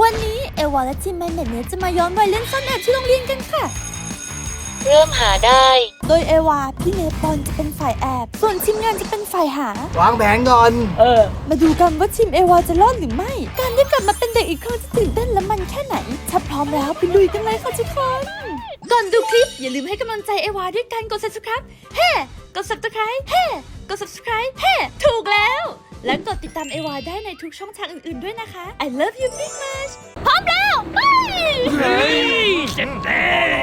วันนี้เอวาและทีมแมนเน็ตเนยจะมาย้อนวัยเล่นซ่อนแอบที่โรงเรียนกันค่ะ เริ่มหาได้ โดยเอวาพี่เนปอนจะเป็นฝ่ายแอบ ส่วนทีมงานจะเป็นฝ่ายหา วางแผนก่อน เออ มาดูกันว่าทีมเอวาจะรอดหรือไม่ การได้กลับมาเป็นเด็กอีกครั้งจะตื่นเต้นและมันแค่ไหน ถ้าพร้อมแล้วไปลุยกันเลยค่ะทุกคน ก่อนดูคลิปอย่าลืมให้กำลังใจเอวาด้วยการกด subscribe เฮ้ กด subscribe เฮ้ กด subscribe เฮ้ ถูกแล้ว และกดติดตามเอวาได้ในทุกช่องทางอื่นๆด้วยนะคะ I love you big much พร้อมแล้วไปเฮ้ยเจ็บแด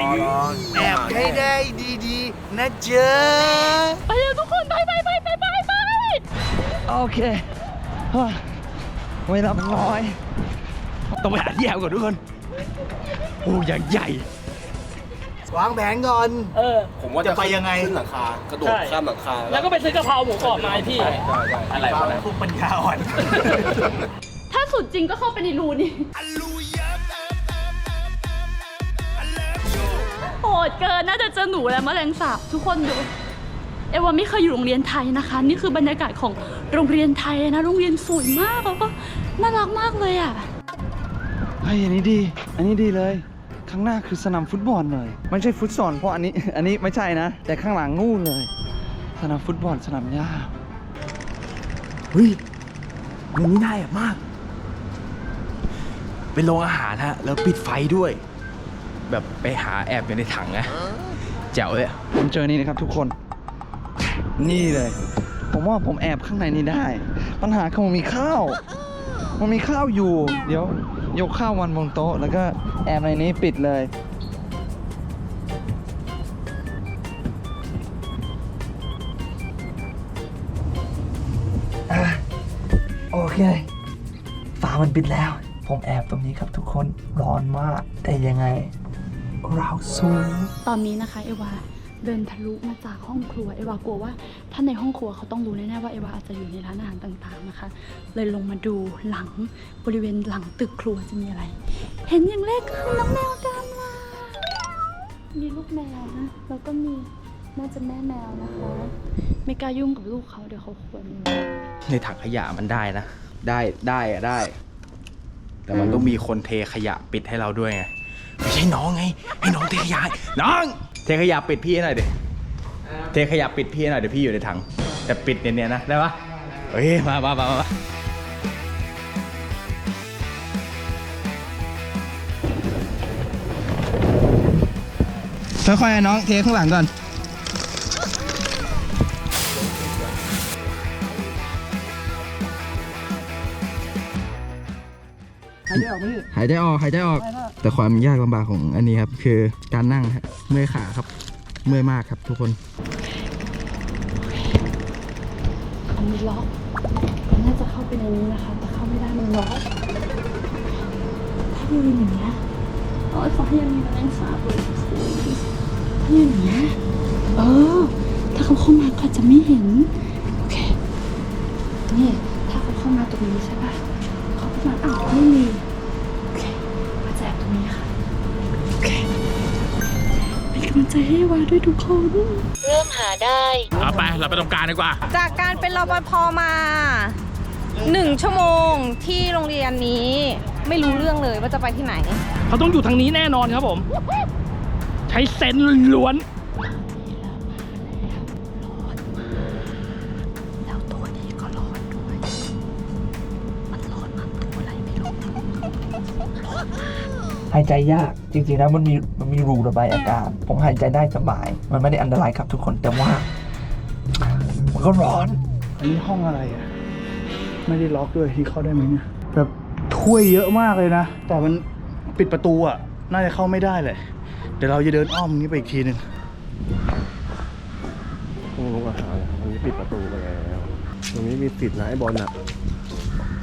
งแอบให้ได้ดีๆ นะเจ๊ะไปเลยทุกคนไปไปไปไปไปไปโอเคเฮ้ยเวลามันน้อย ต้องไปหาที่แอบก่อนทุกคน โอ้อย่างใหญ่ วางแผนก่อน เออ ผมว่าจะไปยังไง ขึ้นหลังคากระโดดใช่ ข้ามหลังคาแล้วก็ไปซื้อกะเพราหมูกรอบมาให้พี่อะไรวะนะพวกปัญญาอ่อน ถ้าสุดจริงก็เข้าไปในรูนี่โหดเกินน่าจะเจอหนูแล้วแมลงสาบทุกคนดู เอวาไม่เคยอยู่โรงเรียนไทยนะคะ นี่คือบรรยากาศของโรงเรียนไทยนะโรงเรียนสวยมากแล้วก็น่ารักมากเลยอะ เฮ้ยอันนี้ดี อันนี้ดีเลย ข้างหน้าคือสนามฟุตบอลเลย ไม่ใช่ฟุตซอลเพราะอันนี้ อันนี้ไม่ใช่นะ แต่ข้างหลังนู่นเลย สนามฟุตบอลสนามหญ้าเฮ้ยในนี้น่าแอบมาก เป็นโรงอาหารฮะ แล้วปิดไฟด้วย แบบไปหาแอบอยู่ในถังนะแจ๋วเลยอะผมเจอนี่นะครับทุกคน นี่เลย ผมว่าผมแอบข้างในนี้ได้ ปัญหาคือมันมีข้าว มันมีข้าวอยู่ เดี๋ยว ยกข้าววันบนโต๊ะ แล้วก็แอบในนี้ปิดเลย โอเค ฝามันปิดแล้ว ผมแอบตรงนี้ครับทุกคน ร้อนมาก แต่ยังไง เราสู้ ตอนนี้นะคะเอวา เดินทะลุมาจากห้องครัวเอวากลัวว่าถ้าในห้องครัวเขาต้องรู้แน่ๆว่าเอวาอาจจะอยู่ในร้านอาหารต่างๆนะคะ เลยลงมาดูหลังบริเวณหลังตึกครัวจะมีอะไร เห็นอย่างแรกก็คือน้องแมวดำล่ะมีลูกแมวนะแล้วก็มีน่าจะแม่แมวนะคะ ไม่กล้ายุ่งกับลูกเขาเดี๋ยวเขาขวนอยู่ในถังขยะมันได้นะ ได้ได้อะได้ แต่มันต้องมีคนเทขยะปิดให้เราด้วยไงไม่ใช่น้องไง ให้น้องเทขยะน้อง เทขยะปิดพี่ให้หน่อยดิเทขยะปิดพี่ให้หน่อยเดี๋ยวพี่อยู่ในถัง แต่ปิดเนียนๆนะได้ปะเฮ้ยมามามามาค่อยๆน้องเทข้างหลังก่อน หายใจออกหายใจออกหายใจออก แต่ความยากลำบากของอันนี้ครับ คือการนั่งครับเมื่อยขาครับ เมื่อยมากครับทุกคนอันนี้ล็อกมันน่าจะเข้าไปในนี้นะคะ แต่เข้าไม่ได้มันล็อกถ้ายืนอย่างเงี้ยโอ้ยฟ้ายังมีแมงสาบเลยถ้ายืนอย่างเงี้ยเออ ถ้าเขาเข้ามาก็จจะไม่เห็น โอเค นี่ ถ้าเขาเข้ามาตรงนี้ใช่ปะ ใจให้วาด้วยทุกคน เริ่มหาได้ เอาไป เราไปตรงกลางดีกว่า จากการเป็นรปภมาหนึ่งชั่วโมงที่โรงเรียนนี้ไม่รู้เรื่องเลยว่าจะไปที่ไหน เขาต้องอยู่ทางนี้แน่นอนครับผม ใช้เซนส์ล้วน หายใจยากจริงๆแล้วมันมีมันมีรูระบายอากาศ ผมหายใจได้สบาย มันไม่ได้อันตรายครับทุกคนแต่ว่า มันก็ร้อน อันนี้ห้องอะไรอะ ไม่ได้ล็อกด้วยที่เข้าได้ไหมเนี่ยแบบถ้วยเยอะมากเลยนะ แต่มันปิดประตูอะ น่าจะเข้าไม่ได้เลย เดี๋ยวเราจะเดินอ้อมนี้ไปอีกทีหนึ่งโรงอาหารตรงนี้ปิดประตูไปแล้วตรงนี้มีติดนะไอ้บอลน่ะ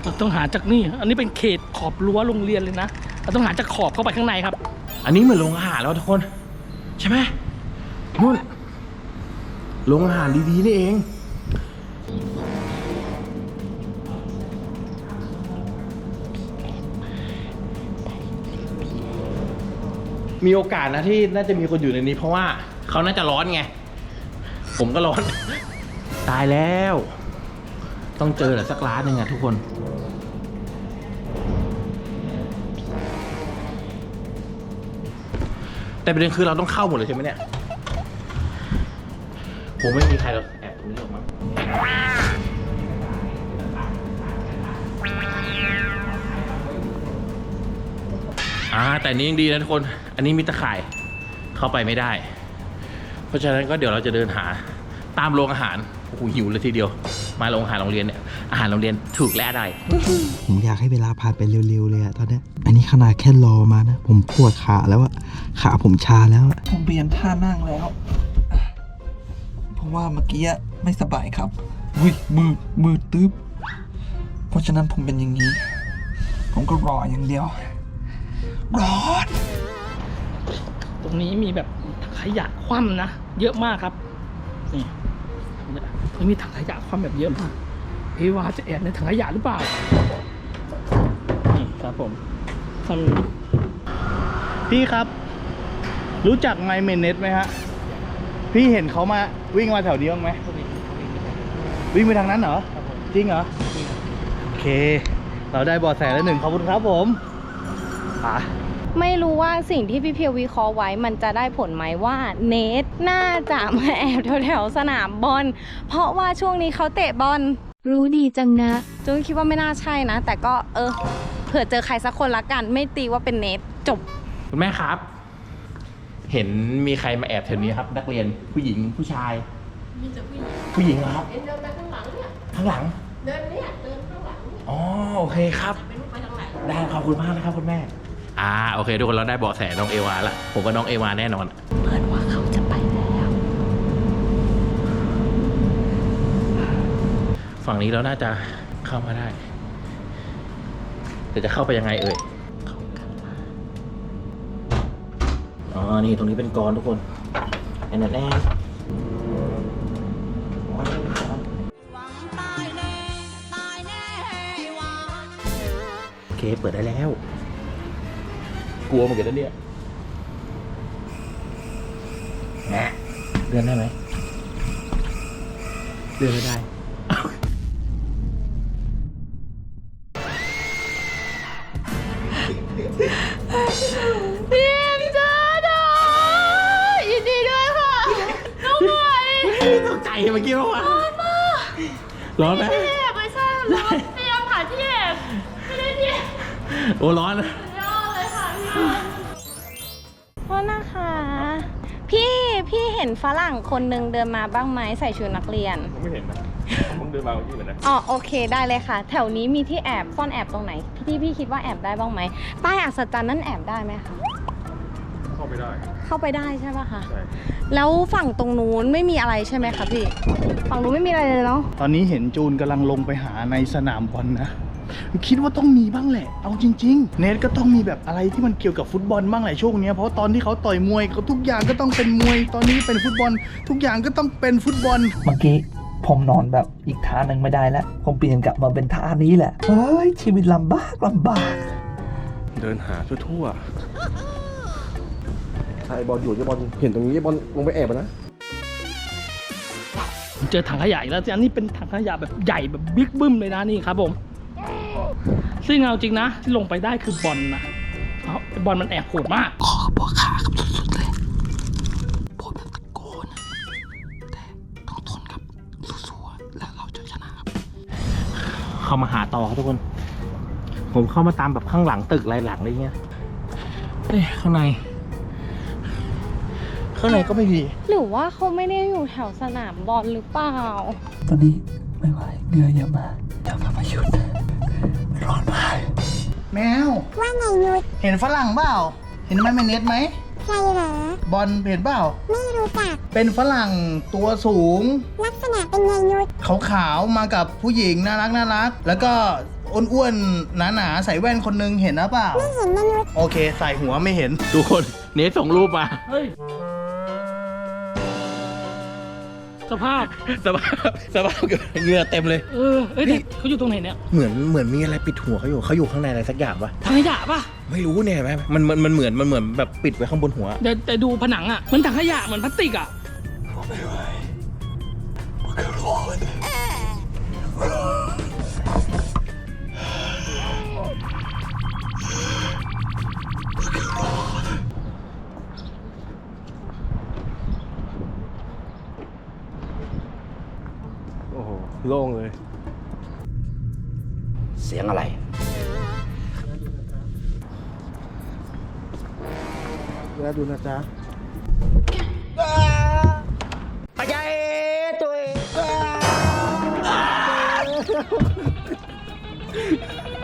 เราต้องหาจากนี่ อันนี้เป็นเขตขอบรั้วโรงเรียนเลยนะ เราต้องหาจากขอบเข้าไปข้างในครับ อันนี้เหมือนโรงอาหารแล้วทุกคน ใช่ไหมนู่นโรงอาหารดีๆนี่เองมีโอกาสนะที่น่าจะมีคนอยู่ในนี้ เพราะว่าเขาน่าจะร้อนไง ผมก็ร้อน ตายแล้ว ต้องเจอแหละสักร้านหนึ่งอะทุกคน แต่ประเด็นคือเราต้องเข้าหมดเลยใช่ไหมเนี่ยผมไม่มีใครเราแอบตรงนี้ออกมาอ่าแต่นนี้ยังดีนะทุกคน อันนี้มีตะข่ายเข้าไปไม่ได้ เพราะฉะนั้นก็เดี๋ยวเราจะเดินหาตามโรงอาหารโอ้โหหิวเลยทีเดียว มาโรงอาหารโรงเรียนเนี่ย อาหารโรงเรียนถูกและได้ผมอยากให้เวลาผ่านไปเร็วๆเลยอะตอนเนี้ยอันนี้ขนาดแค่รอมานะ ผมปวดขาแล้วอะขาผมชาแล้วอะผมเปลี่ยนท่านั่งแล้ว เพราะว่าเมื่อกี้อะไม่สบายครับอุ้ยมือมือตึ๊บ เพราะฉะนั้นผมเป็นอย่างนี้ ผมก็รออย่างเดียวร้อนตรงนี้มีแบบขยะคว่ำนะ เยอะมากครับ นี่ตรงนี้มีถังขยะคว่ำแบบเยอะมาก เอวาจะแอบในถังขยะหรือเปล่า นี่ครับผมทำพี่ครับ รู้จักไมเมเนสไหมฮะ พี่เห็นเขามาวิ่งมาแถวนี้บ้างไหม วิ่งไปทางนั้นเหรอ จริงเหรอ โอเค เราได้เบอแสแล้วหนึ่งขอบคุณครับผมป่ะไม่รู้ว่าสิ่งที่พี่เพียววิเคราะห์ไว้มันจะได้ผลไหมว่าเนทน่าจะมาแอบแถวๆสนามบอลเพราะว่าช่วงนี้เขาเตะบอล รู้ดีจังนะจูนคิดว่าไม่น่าใช่นะ แต่ก็เออ เผื่อเจอใครสักคนละกัน ไม่ตีว่าเป็นเนทจบ คุณแม่ครับ เห็นมีใครมาแอบแถวนี้ครับ นักเรียนผู้หญิงผู้ชาย มีแต่ผู้หญิงผู้หญิงเหรอครับ เดินไปข้างหลังเนี่ยข้างหลัง เดินเนี่ยเดินข้างหลังอ๋อโอเคครับได้ขอบคุณมากนะครับคุณแม่ อ่าโอเค ทุกคนเราได้เบาะแสน้องเอวาละผมว่าน้องเอวาแน่นอนเพื่อนว่าเขาจะไปแล้ว ฝั่งนี้เราน่าจะเข้ามาได้ แต่จะเข้าไปยังไงเอ่ยอ๋อ นี่ตรงนี้เป็นกรทุกคนแอนแอนแอนอ๋อนี่เป็นกรโอเค เปิดได้แล้ว กลัวเหมือนกันนะเนี่ยแหมเดินได้ไหมเดินไม่ได้ ร้อนไหมพี่แอบไม่ใช่ร้อนพยายามหาที่แอบไม่ได้ที่โอ้ร้อนนะยอดเลยค่ะพี่โทษนะคะ พี่พี่เห็นฝรั่งคนหนึ่งเดินมาบ้างไหมใส่ชุดนักเรียนไม่เห็นนะมึงเดินมาเมื่อกี้เหมือนนะอ๋อโอเคได้เลยค่ะ แถวนี้มีที่แอบซ่อนแอบตรงไหนที่พี่คิดว่าแอบได้บ้างไหมป้ายอัศจรรย์นั่นแอบได้ไหมคะเข้าไม่ได้เข้าไปได้ใช่ปะคะใช่แล้วฝั่งตรงนู้นไม่มีอะไรใช่ไหมคะพี่ ฝั่งนู้นไม่มีอะไรเลยเนาะตอนนี้เห็นจูนกำลังลงไปหาในสนามบอลนะ คิดว่าต้องมีบ้างแหละ เอาจริง ๆ เนทก็ต้องมีแบบอะไรที่มันเกี่ยวกับฟุตบอลบ้างแหละช่วงเนี้ยเพราะตอนที่เขาต่อยมวยเขาทุกอย่างก็ต้องเป็นมวย ตอนนี้เป็นฟุตบอล ทุกอย่างก็ต้องเป็นฟุตบอล เมื่อกี้ผมนอนแบบอีกท่าหนึ่งไม่ได้แล้ว ผมเปลี่ยนกลับมาเป็นท่านี้แหละ เฮ้ย ชีวิตลำบากลำบาก เดินหาทั่วๆ ใช่บอลอยู่ที่บอลเห็นตรงนี้บอลลงไปแอบอะนะผมเจอถังขยะอีกแล้วอันนี้เป็นถังขยะแบบใหญ่แบบบิ๊กบึ้มเลยนะนี่ครับผม ซึ่งเอาจริงนะที่ลงไปได้คือบอลนะเพราะไอ้บอลมันแอบโหดมากขอบอกขาครับสุดๆเลยพูดแบบตะโกนอะแต่ต้องทนครับสู้ๆแล้วเราจะชนะครับ เข้ามาหาต่อครับทุกคน ผมเข้ามาตามแบบข้างหลังตึกอะไรหลังอะไรเงี้ยเอ้ยข้างใน ข้างในก็ไม่มี หรือว่าเขาไม่ได้อยู่แถวสนามบอลหรือเปล่า ตอนนี้ไม่ไหวเหงื่อเยอะมากจะมาประยุทธ์ร้อนมาก แมว ว่าไงนุชเห็นฝรั่งเปล่า เห็นมันเมเนสไหม ใครเหรอ บอลเห็นเปล่า ไม่รู้จัก เป็นฝรั่งตัวสูง ลักษณะเป็นไงนุชขาวๆ มากับผู้หญิงน่ารักน่ารัก แล้วก็อ้วนๆ หนาๆ ใส่แว่นคนนึงเห็นนะเปล่า ไม่เห็นนะนุชโอเค ใส่หัวไม่เห็น ทุกคน เนทส่งรูปมา เฮ้ย สภาพ สภาพสภาพเหงื่อเต็มเลย เออเอ้ยแต่เขาอยู่ตรงไหนเนี่ยเหมือนเหมือนมีอะไรปิดหัวเขาอยู่เขาอยู่ข้างในอะไรสักอย่างปะถังขยะป่ะไม่รู้เนี่ยไหมมันมันมันเหมือนมันเหมือนแบบปิดไว้ข้างบนหัวแต่แต่ดูผนังอะ มันถังขยะเหมือนพลาสติกอะ โล่งเลย เสียงอะไรแล้วดูนะจ๊ะ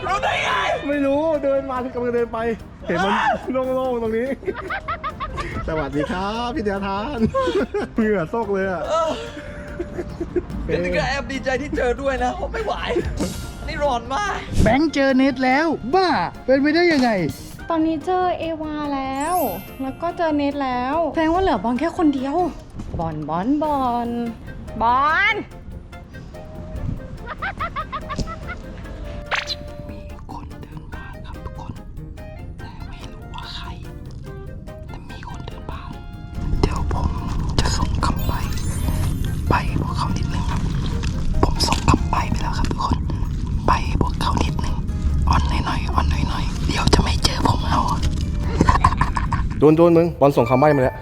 รู้ได้ไง ไม่รู้เดินมาที่กำลังเดินไป เห็นมันโล่งๆตรงนี้ สวัสดีครับ พี่เดียทานเพื่อโซกเลยอะ เป็นก็แอบดีใจที่เจอด้วยนะผมไม่ไหว นี่ร้อนมาก แบงค์เจอเน็ตแล้ว บ้า เป็นไปได้ยังไง ตอนนี้เจอเอวาแล้ว แล้วก็เจอเนทแล้วแสดงว่าเหลือบอลแค่คนเดียว บอลบอลบอลบอลำใบไปแล้วครับทุกคนใบพวกเขานิดนึงอ่อนหน่อยๆอ่อนหน่อยๆเดี๋ยวจะไม่เจอผมเอาโดนโดนมึงบอลส่งคำใบ้มาแล้ว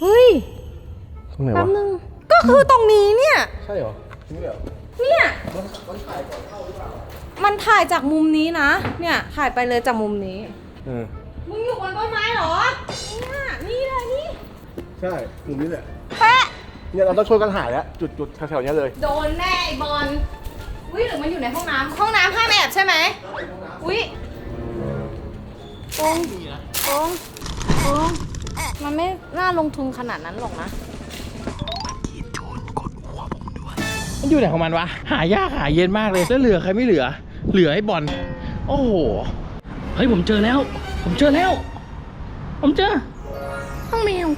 เฮ้ยตรงไหนแป๊วะบนึงก็คือตรงนี้เนี่ย ใช่เหรอนี่เหรอเนี่ยมันถ่ายจากมุมนี้นะ เนี่ยถ่ายไปเลยจากมุมนี้ เออมึงอยู่บนต้นไม้เหรอเนี่ยนี่เลยนี่ ใช่มุมนี้แหละแปะ เนี่ยเราต้องช่วยกันหาแล้วจุดจุดๆแถวๆเนี้ยเลย โดนแน่ไอ้บอล อุ้ยหรือมันอยู่ในห้องน้ำห้องน้ำห้ามแอบใช่ไหมอุ้ยโองโองโองมันไม่น่าลงทุนขนาดนั้นหรอกนะ มันอยู่ไหนของมันวะ หายากหายเย็นมากเลยแล้วเหลือใครไม่เหลือ เหลือให้บอล โอ้โห เฮ้ยผมเจอแล้ว ผมเจอแล้ว ผมเจอ ห้องแมว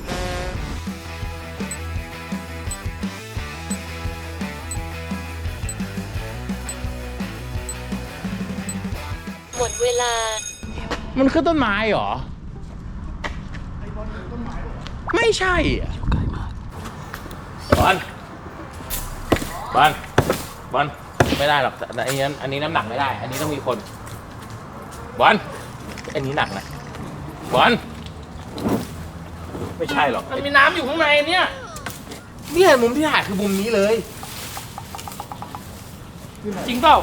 มดเวลา มันขึ้นต้นไม้เหรอ ไม่ใช่อะบอลบอลบอลไม่ได้หรอกแต่อันนี้อันนี้น้ำหนักไม่ได้ อันนี้ต้องมีคนบอลอันนี้หนักนะบอลไม่ใช่หรอกมันมีน้ำอยู่ข้างในเนี่ยเนี่ยมุมที่ถ่ายคือมุมนี้เลย จริงเปล่า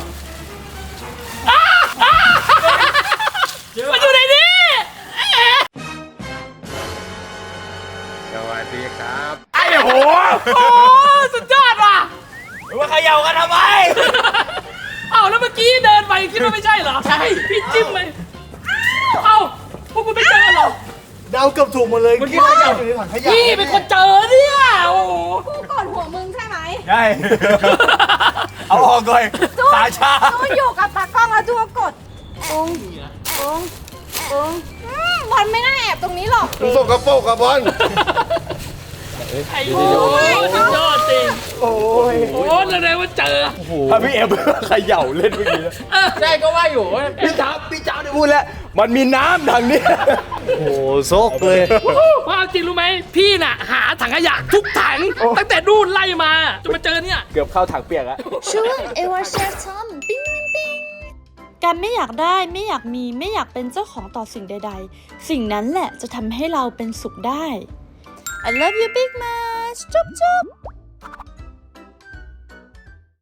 สุดยอดว่ะ ว่าเขย่ากันทำไม เอ้าแล้วเมื่อกี้เดินไปคิดว่าไม่ใช่เหรอ ใช่ พี่จิ้มเลยเอ้าพวกคุณไม่เจอเหรอ เดาเกือบถูกหมดเลยเมื่อกี้เขาเดาอยู่ในถังขยะพี่เป็นคนเจอเนี่ย โอ้โหกูกดหัวมึงใช่ไหมใช่เอาออกก่อนสายชาจูนอยู่กับตากล้องแล้วจูก็กดองององอืมบอลไม่น่าแอบตรงนี้หรอก มึงส่งกระโปรงกับบอล ไอ้โอ้ยสุดยอดจริง โอ้ยโอ้แสดงว่าเจอถ้าพี่เอ็มเขย่าเล่นเมื่อกี้ใช่ก็ว่าอยู่ว่าพี่จ้าพี่จ้าได้พูดแล้ว มันมีน้ำทางนี้โอ้โหโซกเลยว่าจริงรู้ไหมพี่น่ะ หาถังขยะทุกถัง ตั้งแต่นู่นไล่มาจนมาเจอเนี่ย เกือบเข้าถังเปียกอะช่วงเอวาเชฟทอมปิ้งปิ้งปิ้งการไม่อยากได้ไม่อยากมีไม่อยากเป็นเจ้าของต่อสิ่งใด ๆ สิ่งนั้นแหละจะทำให้เราเป็นสุขได้ I love you, Big Mush. Chop chop.